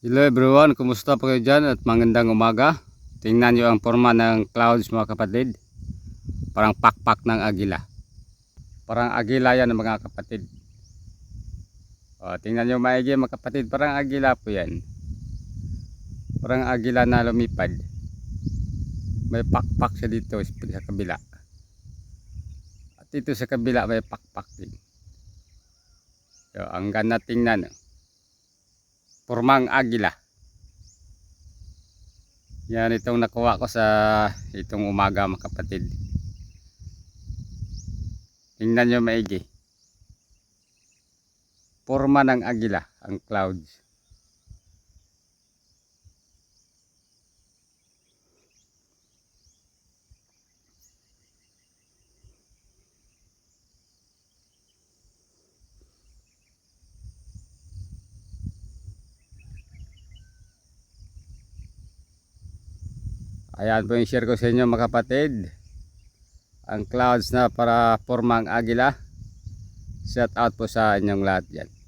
Hello everyone, kumusta po kayo dyan at magandang umaga. Tingnan nyo ang forma ng clouds mga kapatid. Parang pakpak ng agila. Parang agila yan mga kapatid. O, tingnan nyo maigi mga kapatid, parang agila po yan. Parang agila na lumipad. May pakpak siya dito sa kabila. At dito sa kabila may pakpak din. So, ang ganda tingnan. Formang agila. Yan itong nakuha ko sa itong umaga mga kapatid. Tingnan nyo maigi. Forma ng agila ang clouds. Ayan po yung share ko sa inyo mga kapatid. Ang clouds na para formang agila. Shout out po sa inyong lahat yan.